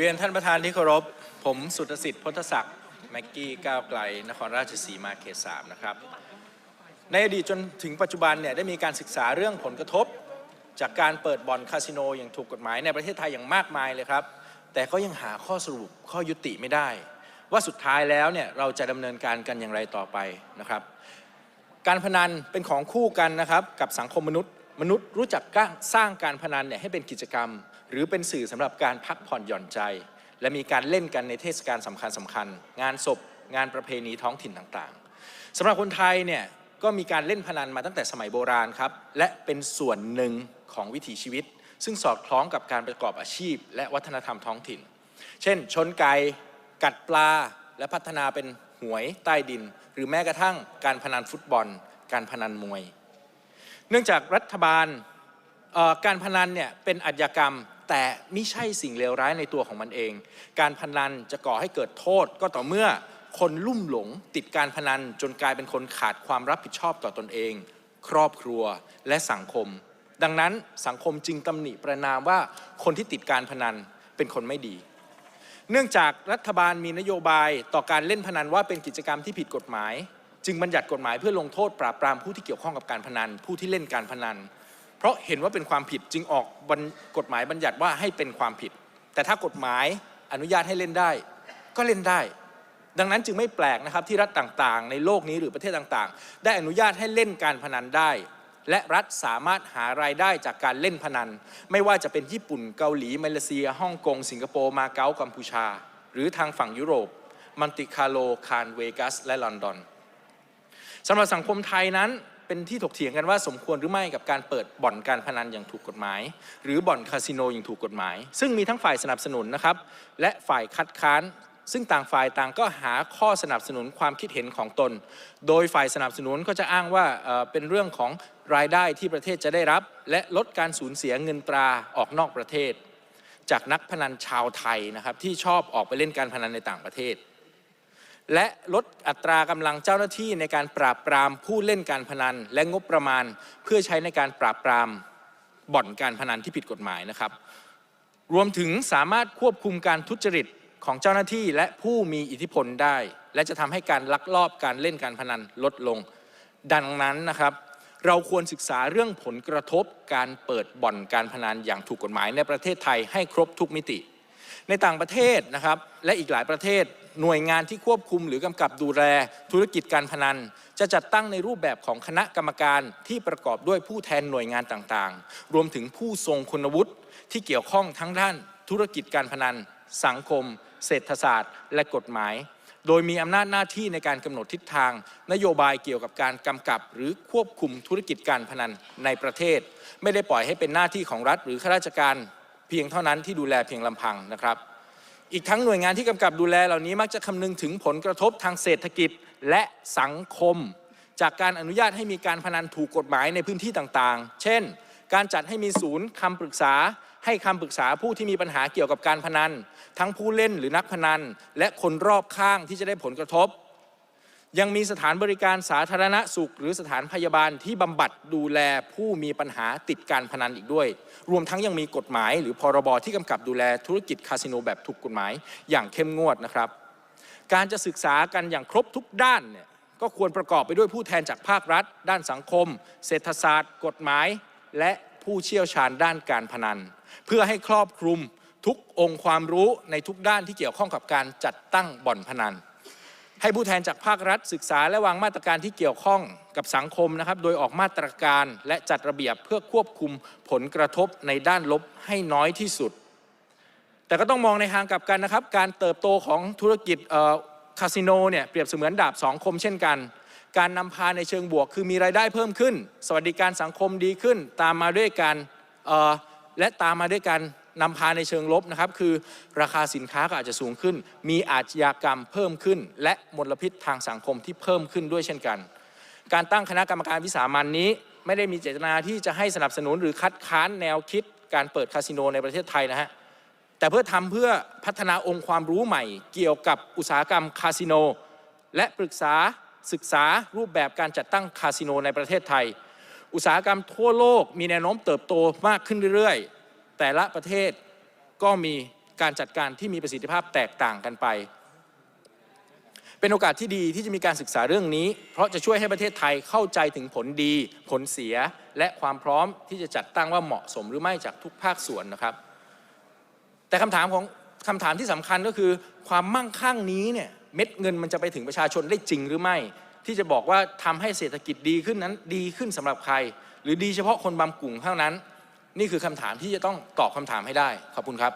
เรียนท่านประธานที่เคารพ ผมสุทธสิทธิ์พุทธศักดิ์แม็กกี้ก้าวไกล นครราชสีมาเขตสามนะครับ ในอดีตจนถึงปัจจุบันเนี่ยได้มีการศึกษาเรื่องผลกระทบ จากการเปิดบ่อนคาสิโนอย่างถูกกฎหมายในประเทศไทยอย่างมากมายเลยครับ แต่ก็ยังหาข้อสรุปข้อยุติไม่ได้ ว่าสุดท้ายแล้วเนี่ยเราจะดำเนินการกันอย่างไรต่อไปนะครับ การพนันเป็นของคู่กันนะครับกับสังคมมนุษย์ มนุษย์รู้จักสร้างการพนันเนี่ยให้เป็นกิจกรรม หรือเป็นสื่อสำหรับการพักผ่อนหย่อนใจ และมีการเล่นกันในเทศกาลสำคัญสำคัญ งานศพ งานประเพณีท้องถิ่นต่างๆสำหรับคนไทยเนี่ยก็มีการเล่นพนันมาตั้งแต่สมัยโบราณครับ และเป็นส่วนหนึ่งของวิถีชีวิต ซึ่งสอดคล้องกับการประกอบอาชีพ และวัฒนธรรมท้องถิ่น เช่น ชนไก่กัดปลา และพัฒนาเป็นหวยใต้ดิน หรือแม้กระทั่งการพนันฟุตบอล การพนันมวย เนื่องจากรัฐบาลการพนันเนี่ยเป็นอาชญากรรม แต่ไม่ใช่สิ่งเลวร้ายในตัวของมันเอง การพนันจะก่อให้เกิดโทษก็ต่อเมื่อคนลุ่มหลงติดการพนันจนกลายเป็นคนขาดความรับผิดชอบต่อตนเอง ครอบครัวและสังคม ดังนั้นสังคมจึงตำหนิประนามว่าคนที่ติดการพนันเป็นคนไม่ดี เนื่องจากรัฐบาลมีนโยบายต่อการเล่นพนันว่าเป็นกิจกรรมที่ผิดกฎหมาย จึงบัญญัติกฎหมายเพื่อลงโทษปราบปรามผู้ที่เกี่ยวข้องกับการพนัน ผู้ที่เล่นการพนัน เพราะเห็นว่าเป็นความผิดจึงออกกฎหมายบัญญัติว่าให้เป็นความผิด แต่ถ้ากฎหมายอนุญาตให้เล่นได้ ก็เล่นได้ ดังนั้นจึงไม่แปลกนะครับที่รัฐต่างๆ ในโลกนี้หรือประเทศต่างๆ ได้อนุญาตให้เล่นการพนันได้ และรัฐสามารถหารายได้จากการเล่นพนัน ไม่ว่าจะเป็นญี่ปุ่นเกาหลีมาเลเซียฮ่องกง สิงคโปร์มาเก๊ากัมพูชา หรือทางฝั่งยุโรปมันติคาโลคานเวกัสและลอนดอนสำหรับสังคมไทยนั้น เป็นที่ถกเถียงกันว่าสมควรหรือไม่กับการเปิดบ่อนการพนันอย่างถูกกฎหมาย หรือบ่อนคาสิโนอย่างถูกกฎหมาย ซึ่งมีทั้งฝ่ายสนับสนุนนะครับ และฝ่ายคัดค้าน ซึ่งต่างฝ่ายต่างก็หาข้อสนับสนุนความคิดเห็นของตน โดยฝ่ายสนับสนุนก็จะอ้างว่าเป็นเรื่องของรายได้ที่ประเทศจะได้รับ และลดการสูญเสียเงินตราออกนอกประเทศ จากนักพนันชาวไทยนะครับที่ชอบออกไปเล่นการพนันในต่างประเทศ และลดอัตรากำลังเจ้าหน้าที่ในการปราบปรามผู้เล่นการพนัน และงบประมาณเพื่อใช้ในการปราบปรามบ่อนการพนันที่ผิดกฎหมายนะครับ รวมถึงสามารถควบคุมการทุจริตของเจ้าหน้าที่และผู้มีอิทธิพลได้ และจะทำให้การลักลอบการเล่นการพนันลดลง ดังนั้นนะครับ เราควรศึกษาเรื่องผลกระทบการเปิดบ่อนการพนันอย่างถูกกฎหมายในประเทศไทยให้ครบทุกมิติ ในต่างประเทศนะครับและอีกหลายประเทศหน่วยงานที่ควบคุมหรือกำกับดูแลธุรกิจการพนัน จะจัดตั้งในรูปแบบของคณะกรรมการที่ประกอบด้วยผู้แทนหน่วยงานต่างๆ รวมถึงผู้ทรงคุณวุฒิที่เกี่ยวข้องทั้งด้านธุรกิจการพนัน สังคม เศรษฐศาสตร์ และกฎหมาย โดยมีอำนาจหน้าที่ในการกำหนดทิศทาง นโยบายเกี่ยวกับการกำกับหรือควบคุมธุรกิจการพนันในประเทศ ไม่ได้ปล่อยให้เป็นหน้าที่ของรัฐหรือข้าราชการ เพียงเท่านั้นที่ดูแลเพียงลำพังนะครับ อีกทั้งหน่วยงานที่กำกับดูแลเหล่านี้มักจะคำนึงถึงผลกระทบทางเศรษฐกิจและสังคม จากการอนุญาตให้มีการพนันถูกกฎหมายในพื้นที่ต่างๆ เช่น การจัดให้มีศูนย์คำปรึกษา ให้คำปรึกษาผู้ที่มีปัญหาเกี่ยวกับการพนัน ทั้งผู้เล่นหรือนักพนัน และคนรอบข้างที่จะได้ผลกระทบ ยังมีสถานบริการสาธารณสุข หรือสถานพยาบาลที่บำบัดดูแลผู้มีปัญหาติดการพนันอีกด้วย รวมทั้งยังมีกฎหมาย หรือพรบที่กำกับดูแลธุรกิจคาสิโนแบบถูกกฎหมายอย่างเข้มงวดนะครับ การจะศึกษากันอย่างครบทุกด้านเนี่ยก็ควรประกอบไปด้วยผู้แทนจากภาครัฐ ด้านสังคม เศรษฐศาสตร์ กฎหมาย และผู้เชี่ยวชาญด้านการพนัน เพื่อให้ครอบคลุมทุกองค์ความรู้ในทุกด้านที่เกี่ยวข้องกับการจัดตั้งบ่อนพนัน ให้ผู้แทนจากภาครัฐศึกษาและวางมาตรการที่เกี่ยวข้องกับสังคมนะครับ โดยออกมาตรการและจัดระเบียบเพื่อควบคุมผลกระทบในด้านลบให้น้อยที่สุด แต่ก็ต้องมองในทางกลับกันนะครับ การเติบโตของธุรกิจคาสิโนเนี่ยเปรียบเสมือนดาบสองคมเช่นกัน การนำพาในเชิงบวก คือมีรายได้เพิ่มขึ้น สวัสดิการสังคมดีขึ้น ตามมาด้วยการและตามมาด้วยการ นำพาในเชิงลบนะครับคือราคาสินค้าก็อาจจะสูงขึ้น มีอาชญากรรมเพิ่มขึ้น และมลพิษทางสังคมที่เพิ่มขึ้นด้วยเช่นกัน การตั้งคณะกรรมการวิสามันนี้ ไม่ได้มีเจตนาที่จะให้สนับสนุนหรือคัดค้านแนวคิดการเปิดคาสิโนในประเทศไทยนะฮะแต่เพื่อทำเพื่อพัฒนาองค์ความรู้ใหม่ เกี่ยวกับอุตสาหกรรมคาสิโน และปรึกษาศึกษารูปแบบการจัดตั้งคาสิโนในประเทศไทย อุตสาหกรรมทั่วโลกมีแนวโน้มเติบโตมากขึ้นเรื่อยๆ แต่ละประเทศก็มีการจัดการที่มีประสิทธิภาพแตกต่างกันไป เป็นโอกาสที่ดีที่จะมีการศึกษาเรื่องนี้ เพราะจะช่วยให้ประเทศไทยเข้าใจถึงผลดี ผลเสีย และความพร้อมที่จะจัดตั้งว่าเหมาะสมหรือไม่จากทุกภาคส่วนนะครับ แต่คำถามของคำถามที่สำคัญก็คือ ความมั่งคั่งนี้เนี่ยเม็ดเงินมันจะไปถึงประชาชนได้จริงหรือไม่ ที่จะบอกว่าทำให้เศรษฐกิจดีขึ้นนั้นดีขึ้นสำหรับใคร หรือดีเฉพาะคนบางกลุ่มเท่านั้น นี่คือคำถามที่จะต้องตอบคำถามให้ได้ ขอบคุณครับ